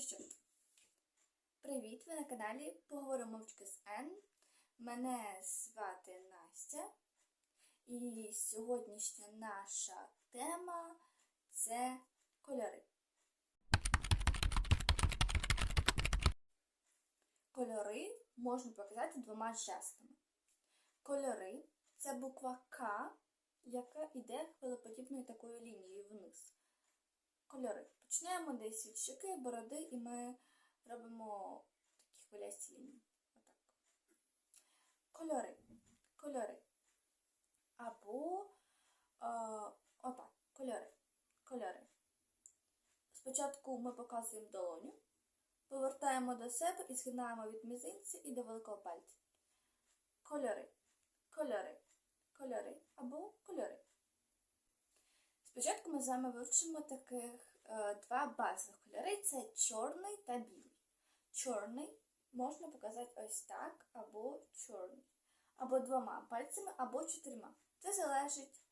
Ну що, привіт! Ви на каналі Поговоримо мовчки з Н. Мене звати Настя. І сьогоднішня наша тема це кольори. Кольори можна показати двома жестами. Кольори це буква К, яка йде хвилеподібною такою лінією вниз. Кольори. Почнемо десь від щоки, бороди, і ми робимо такі хвилясті лінії. Отак. Кольори. Кольори. Або е, отак. Кольори. Кольори. Спочатку ми показуємо долоню, повертаємо до себе і згинаємо від мізинця і до великого пальця. Кольори. Кольори. Кольори. Або кольори. Спочатку ми з вами вивчимо таких два базових кольори це чорний та білий. Чорний можна показати ось так, або чорний. Або двома пальцями, або чотирма. Це залежить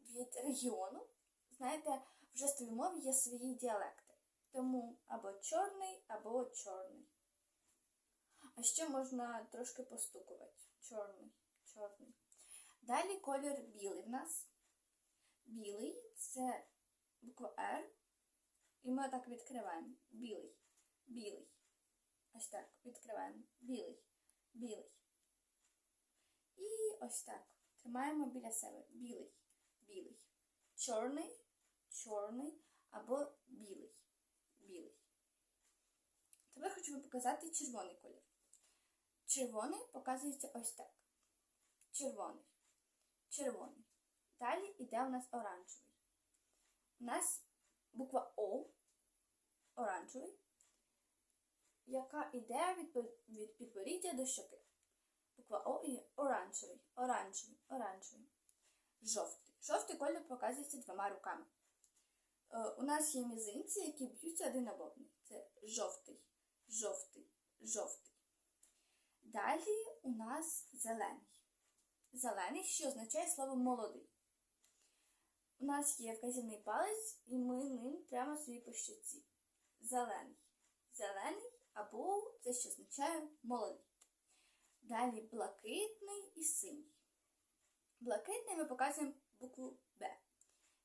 від регіону. Знаєте, в жестовій мові є свої діалекти. Тому або чорний, або чорний. А ще можна трошки постукувати. Чорний, чорний. Далі колір білий в нас. Білий це буква R. І ми так відкриваємо. Білий, білий. Ось так відкриваємо. Білий, білий. І ось так. Тримаємо біля себе. Білий, білий. Чорний, чорний або білий. Білий. Тепер хочу вам показати червоний колір. Червоний показується ось так. Червоний. Червоний. Далі йде у нас оранжевий. У нас буква О оранжевий, яка йде від, від підборіддя до щоки. Буква О і оранжевий, оранжевий, оранжевий. Жовтий. Жовтий колір показується двома руками. Е, у нас є мізинці, які б'ються один об одний. Це жовтий, жовтий, жовтий. Далі у нас зелений. Зелений, що означає слово молодий. У нас є вказівний палець, і ми ним прямо собі по щоці. Зелений. Зелений або це що означає молодий. Далі блакитний і синій. Блакитний ми показуємо букву Б.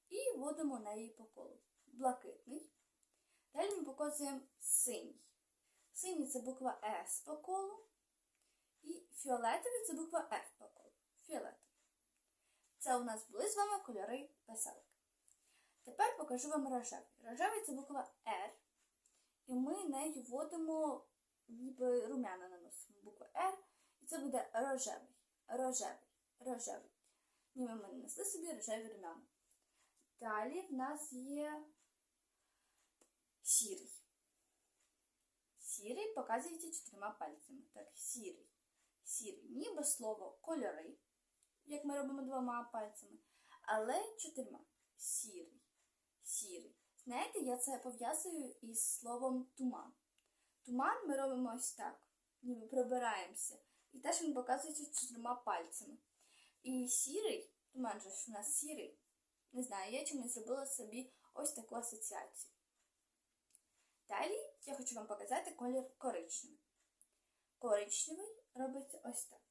І вводимо неї по колу. Блакитний. Далі ми показуємо синій. Синій це буква С по колу. І фіолетовий це буква Ф по колу. Це у нас були з вами кольори веселик. Тепер покажу вам рожевий. Рожевий це буква R. І ми нею вводимо ніби румяна наносимо букву R. І це буде рожевий. Рожевий. Рожевий. Ніби ми нанесли собі рожеві румяна. Далі в нас є сірий. Сірий показується чотирма пальцями. Так, сірий. Сірий. Ніби слово кольори як ми робимо двома пальцями, але чотирма. Сірий. Сірий. Знаєте, я це пов'язую із словом туман. Туман ми робимо ось так, ніби пробираємося. І теж він показується чотирма пальцями. І сірий, туман же ж у нас сірий. Не знаю, я чомусь зробила собі ось таку асоціацію. Далі я хочу вам показати колір коричневий. Коричневий робиться ось так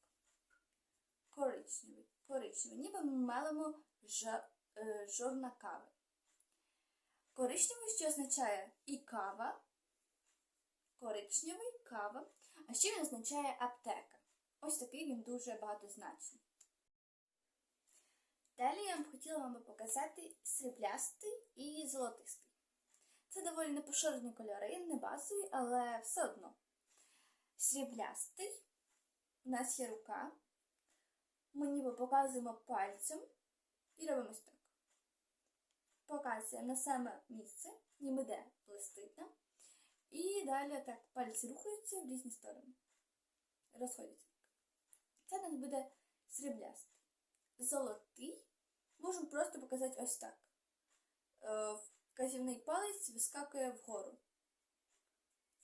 коричневий. Коричневий. Ніби ми мелимо жа, е, жорна кави. Коричневий, що означає і кава, коричневий кава, а ще він означає аптека. Ось такий він дуже багатозначний. Далі я б хотіла вам показати сріблястий і золотистий. Це доволі непоширені кольори, не базові, але все одно. Сріблястий. У нас є рука, ми ніби показуємо пальцем і робимо так. Показуємо на саме місце, ніби де блистить. І далі так пальці рухаються в різні сторони. Розходяться. Це нас буде сріблястий. Золотий. Можемо просто показати ось так. Е, вказівний палець вискакує вгору.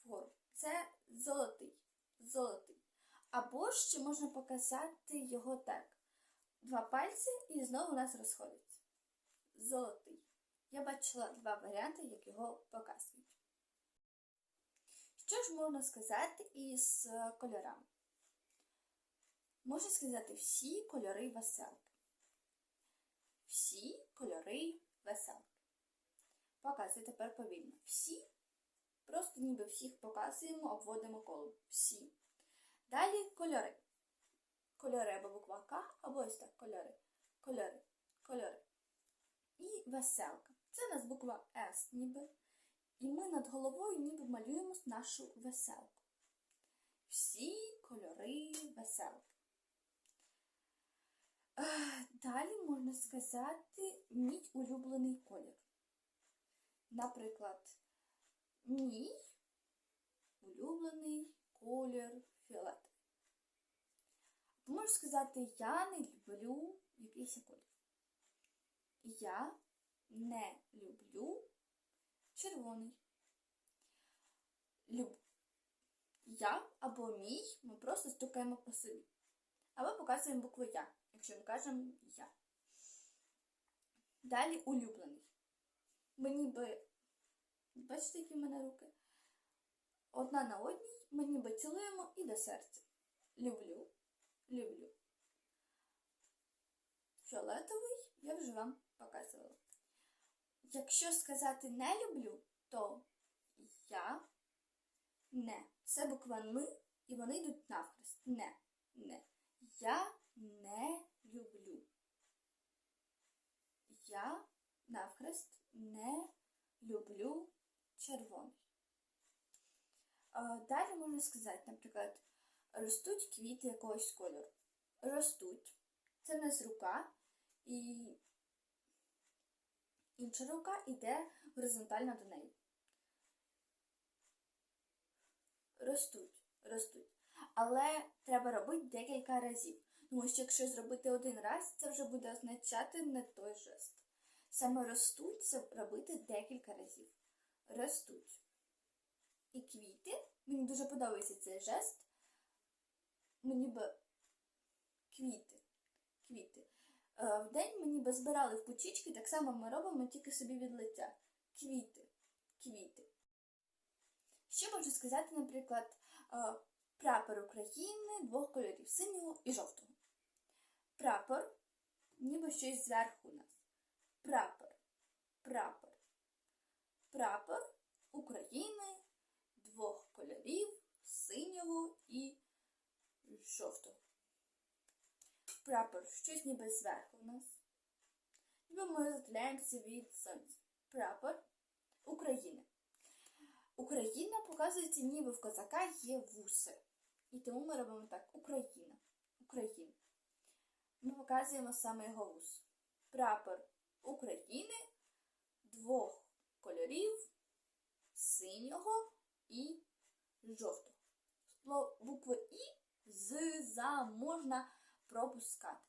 Вгору. Це золотий. Золотий. Або ще можна показати його так. Два пальці і знову у нас розходиться. Золотий. Я бачила два варіанти, як його показують. Що ж можна сказати із е, кольорами? Можна сказати всі кольори веселки. Всі кольори веселки. Показую тепер повільно. Всі. Просто ніби всіх показуємо, обводимо колом. Всі. Далі кольори. Кольори або буква К, або ось так кольори. Кольори. Кольори. І веселка. Це у нас буква С ніби. І ми над головою ніби малюємо нашу веселку. Всі кольори веселки. Далі можна сказати мій улюблений колір. Наприклад, мій улюблений колір фіолетовий. Можу сказати, я не люблю якийсь колір. Я не люблю червоний. Люб. Я або мій ми просто стукаємо по собі. Або показуємо букву Я, якщо ми кажемо я. Далі улюблений. Ми ніби, бачите, які в мене руки? Одна на одній ми ніби цілуємо і до серця. Люблю, люблю. Фіолетовий я вже вам показувала. Якщо сказати не люблю, то я не. Це буква Н, і вони йдуть навхрест. Не, не. Я не люблю. Я навхрест не люблю червоний. Далі можна сказати, наприклад, ростуть квіти якогось кольору. Ростуть. Це в нас рука, і інша рука йде горизонтально до неї. Ростуть, ростуть. Але треба робити декілька разів. Тому що якщо зробити один раз, це вже буде означати не той жест. Саме ростуть це робити декілька разів. Ростуть. І квіти. Мені дуже подобається цей жест. Мені би квіти. Квіти. Е, В день мені би збирали в пучічки, так само ми робимо тільки собі від лиця. Квіти. Квіти. Ще можу сказати, наприклад, е, прапор України двох кольорів синього і жовтого. Прапор, ніби щось зверху у нас. Прапор. Прапор. Прапор України двох кольорів синього і жовтого. Прапор щось ніби зверху у нас. Ніби ми розглядаємося від сонця. Прапор України. Україна показується, ніби в козака є вуси. І тому ми робимо так: Україна. Україна. Ми показуємо саме його вус. Прапор України двох кольорів синього і жовтого. Букви І з за можна пропускати.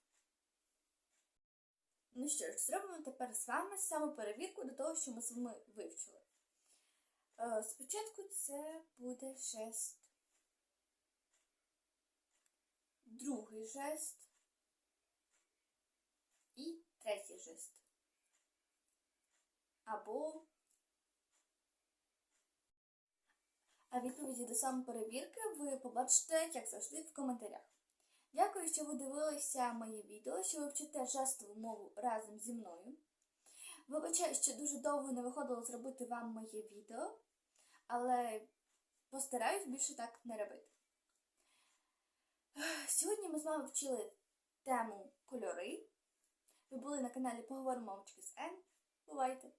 Ну що ж, зробимо тепер з вами самоперевірку до того, що ми з вами вивчили. Е, Спочатку це буде жест. Другий жест і третій жест. Або А відповіді до самоперевірки ви побачите, як завжди, в коментарях. Дякую, що ви дивилися моє відео, що ви вчите жестову мову разом зі мною. Вибачаю, що дуже довго не виходило зробити вам моє відео, але постараюсь більше так не робити. Сьогодні ми з вами вчили тему кольори. Ви були на каналі Поговоримо мовчки з Н. Бувайте!